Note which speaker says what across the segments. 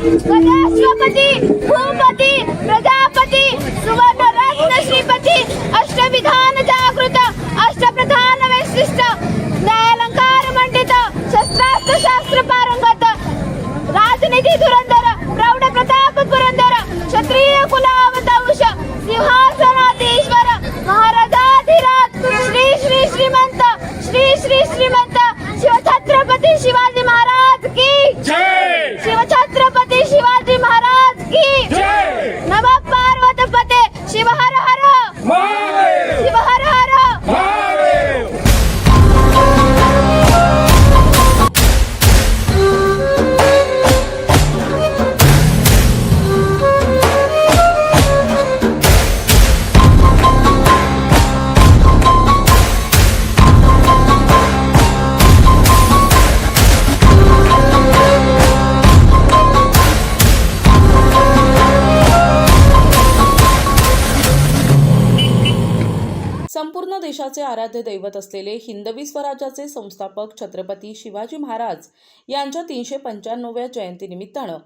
Speaker 1: ಪ್ರಜಾಶ್ವಪತಿ ಭೂಪತಿ, ಪ್ರಜಾಪತಿ ಸುವರ್ಣ ರತ್ನ ಶ್ರೀಪತಿ ಅಷ್ಟವಿಧಾನ ಜಾಗೃತ ಅಷ್ಟ ಪ್ರಧಾನ ವೈಶಿಷ್ಟ ನ್ಯಾಯಾಲಂಕಾರ ಮಂಡಿತ ಶಸ್ತ್ರಾಸ್ತ್ರ ಶಾಸ್ತ್ರ ಪಾರಂಗತ, ರಾಜನಿಧಿ ಧುರಂಧರ ಪ್ರೌಢ ಪ್ರತಾಪ ಪುರಂದರ, ಕ್ಷತ್ರಿಯ ಕುಲಾವತಾಂಶ ಸಿಂಹಾಸನಾಧೀಶ್ವರ, ಮಹಾರಾಜಾಧಿರಾಜ್, ಶ್ರೀ ಶ್ರೀ ಶ್ರೀಮಂತ, ಶ್ರೀ ಶ್ರೀ ಶ್ರೀಮಂತ
Speaker 2: देशाचे आराध्य दैवत असलेले हिंदवी स्वराज्याचे संस्थापक छत्रपती शिवाजी महाराज यांच्या तीनशे पंच्याण्णव्या जयंतीनिमित्तानं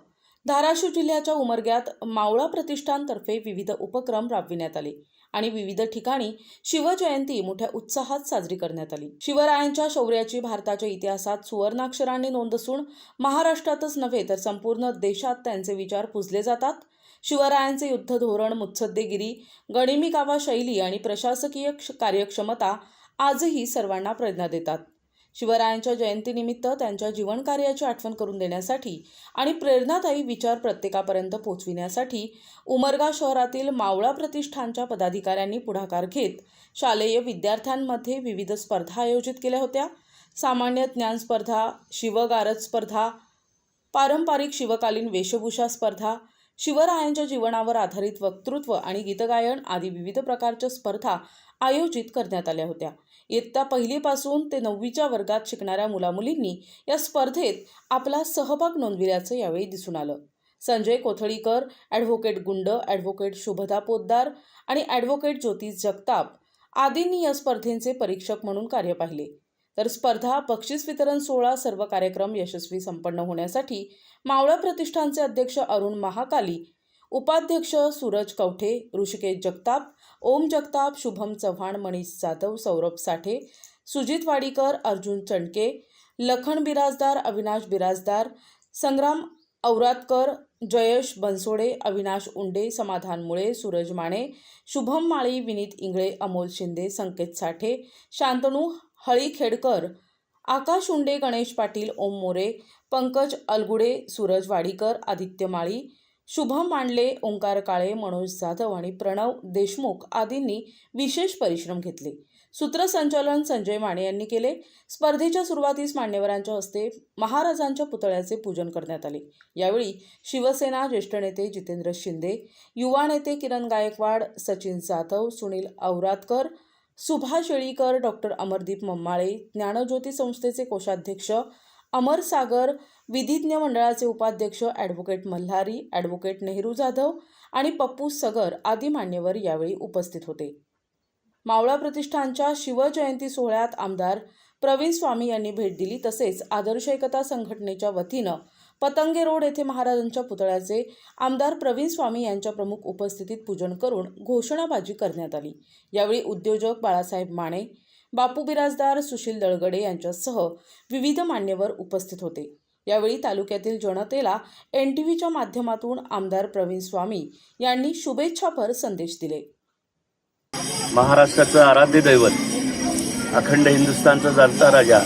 Speaker 2: धाराशिव जिल्ह्याच्या उमरग्यात मावळा प्रतिष्ठानतर्फे विविध उपक्रम राबविण्यात आले आणि विविध ठिकाणी शिवजयंती मोठ्या उत्साहात साजरी करण्यात आली. शिवरायांच्या शौर्याची भारताच्या इतिहासात सुवर्णाक्षरांनी नोंद असून महाराष्ट्रातच नव्हे तर संपूर्ण देशात त्यांचे विचार पुजले जातात. शिवरायांचे युद्ध धोरण मुत्सद्देगिरी गणिमी कावा शैली आणि प्रशासकीय क्ष- कार्यक्षमता आजही सर्वांना प्रेरणा देतात. शिवरायांच्या जयंतीनिमित्त त्यांच्या जीवनकार्याची आठवण करून देण्यासाठी आणि प्रेरणादायी विचार प्रत्येकापर्यंत पोहोचविण्यासाठी उमरगा शहरातील मावळा प्रतिष्ठानच्या पदाधिकाऱ्यांनी पुढाकार घेत शालेय विद्यार्थ्यांमध्ये विविध स्पर्धा आयोजित केल्या होत्या. सामान्य ज्ञान स्पर्धा शिवगारद स्पर्धा पारंपरिक शिवकालीन वेशभूषा स्पर्धा शिवरायांच्या जीवनावर आधारित वक्तृत्व आणि गीतगायन आदी विविध प्रकारच्या स्पर्धा आयोजित करण्यात आल्या होत्या. इयत्ता पहिलीपासून ते नववीच्या वर्गात शिकणाऱ्या मुलामुलींनी या स्पर्धेत आपला सहभाग नोंदविल्याचं यावेळी दिसून आलं. संजय कोथळीकर ॲडव्होकेट गुंड ॲडव्होकेट शुभदा पोद्दार आणि ॲडव्होकेट ज्योतिष जगताप आदींनी या स्पर्धेंचे परीक्षक म्हणून कार्य पाहिले. तर स्पर्धा बक्षीस वितरण सोहळा सर्व कार्यक्रम यशस्वी संपन्न होण्यासाठी मावळा प्रतिष्ठानचे अध्यक्ष अरुण महाकाली उपाध्यक्ष सूरज कवठे ऋषिकेश जगताप ओम जगताप शुभम चव्हाण मनीष जाधव सौरभ साठे सुजित वाडीकर अर्जुन चंडके लखन बिराजदार अविनाश बिराजदार संग्राम औरातकर जयश बनसोडे अविनाश उंडे समाधान मुळे सूरज माने शुभम माळी विनीत इंगळे अमोल शिंदे संकेत साठे हळी हळीखेडकर आकाश उंडे गणेश पाटील ओम मोरे पंकज अलगुडे सूरज वाडीकर आदित्य माळी शुभम मांडले ओंकार काळे मनोज जाधव आणि प्रणव देशमुख आदींनी विशेष परिश्रम घेतले. सूत्रसंचालन संजय माने यांनी केले. स्पर्धेच्या सुरुवातीस मान्यवरांच्या हस्ते महाराजांच्या पुतळ्याचे पूजन करण्यात आले. यावेळी शिवसेना ज्येष्ठ नेते जितेंद्र शिंदे युवा नेते किरण गायकवाड सचिन जाधव सुनील औरातकर सुभाष येळीकर डॉक्टर अमरदीप मम्माळे ज्ञानज्योती संस्थेचे कोषाध्यक्ष अमर सागर विधिज्ञ मंडळाचे उपाध्यक्ष ॲडव्होकेट मल्हारी ॲडव्होकेट नेहरू जाधव आणि पप्पू सगर आदी मान्यवर यावेळी उपस्थित होते. मावळा प्रतिष्ठानच्या शिवजयंती सोहळ्यात आमदार प्रवीण स्वामी यांनी भेट दिली तसेच आदर्श एकता संघटनेच्या वतीनं पतंगे रोड येथे महाराजांच्या पुतळ्याचे आमदार प्रवीण स्वामी यांच्या प्रमुख उपस्थितीत पूजन करून घोषणाबाजी करण्यात आली. यावेळी उद्योजक बाळासाहेब माने बापू बिराजदार सुशील दळगडे यांच्यासह विविध मान्यवर उपस्थित होते. यावेळी तालुक्यातील जनतेला एन टी व्हीच्या माध्यमातून आमदार प्रवीण स्वामी यांनी शुभेच्छापर संदेश दिले.
Speaker 3: महाराष्ट्राचं आराध्य दैवत अखंड हिंदुस्थानचा जाणता राजा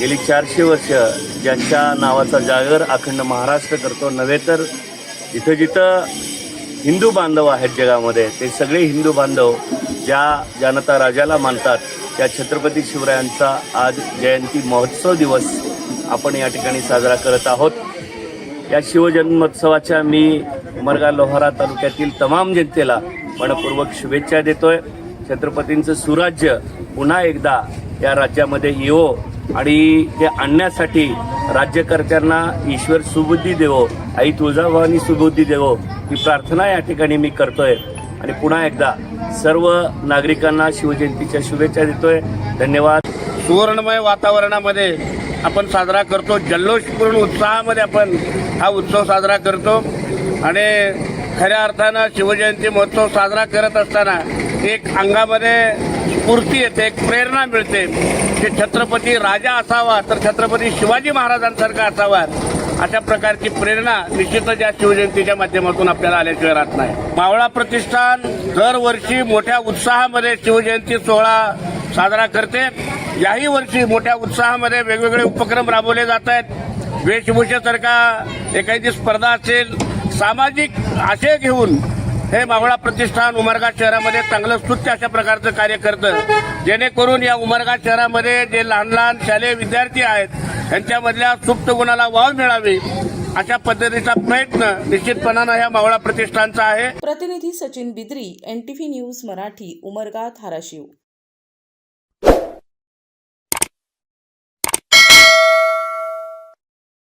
Speaker 3: गेली चारशे वर्ष ज्यांच्या नावाचा जागर अखंड महाराष्ट्र करतो नव्हे तर जिथं जिथं हिंदू बांधव आहेत जगामध्ये ते सगळे हिंदू बांधव ज्या जनता राजाला मानतात त्या छत्रपती शिवरायांचा आज जयंती महोत्सव दिवस आपण या ठिकाणी साजरा करत आहोत. या शिवजन्मोत्सवाच्या मी उमरगा लोहारा तालुक्यातील तमाम जनतेला मनपूर्वक शुभेच्छा देतोय. छत्रपतींचं सुराज्य पुन्हा एकदा या राज्यामध्ये येवो. आणि ते आणण्यासाठी राज्यकर्त्यांना ईश्वर सुबुद्धी देवो आई तुळजाभवानी सुबुद्धी देवो ही प्रार्थना या ठिकाणी मी करतोय. आणि पुन्हा एकदा सर्व नागरिकांना शिवजयंतीच्या शुभेच्छा देतोय. धन्यवाद.
Speaker 4: सुवर्णमय वातावरणामध्ये आपण साजरा करतो. जल्लोषपूर्ण उत्साहामध्ये आपण हा उत्सव साजरा करतो. आणि खऱ्या अर्थानं शिवजयंती महोत्सव साजरा करत असताना एक अंगामध्ये स्फूर्ती येते एक प्रेरणा मिळते. की छत्रपती राजा असावा तर छत्रपती शिवाजी महाराजांसारखा असावा. अशा प्रकारची प्रेरणा निश्चितच या शिवजयंतीच्या माध्यमातून आपल्याला आल्याशिवाय राहत नाही. मावळा प्रतिष्ठान दरवर्षी मोठ्या उत्साहामध्ये शिवजयंती सोहळा साजरा करते. याही वर्षी मोठ्या उत्साहामध्ये वेगवेगळे उपक्रम राबवले जात आहेत. वेशभूषेसारखा एखादी स्पर्धा असेल सामाजिक आशय घेऊन हे मावळा प्रतिष्ठान उमरगा शहरामध्ये चांगलं स्तुत्य अशा प्रकारचं कार्य करतं. जेणेकरून या उमरगा शहरामध्ये जे लहान लहान शालेय विद्यार्थी आहेत यांच्यामधल्या सुप्त गुणाला वाव मिळावी अशा पद्धतीचा प्रयत्न निश्चितपणानं या मावळा प्रतिष्ठानचा आहे.
Speaker 2: प्रतिनिधी सचिन बिद्री एनटीव्ही न्यूज मराठी उमरगा धाराशिव.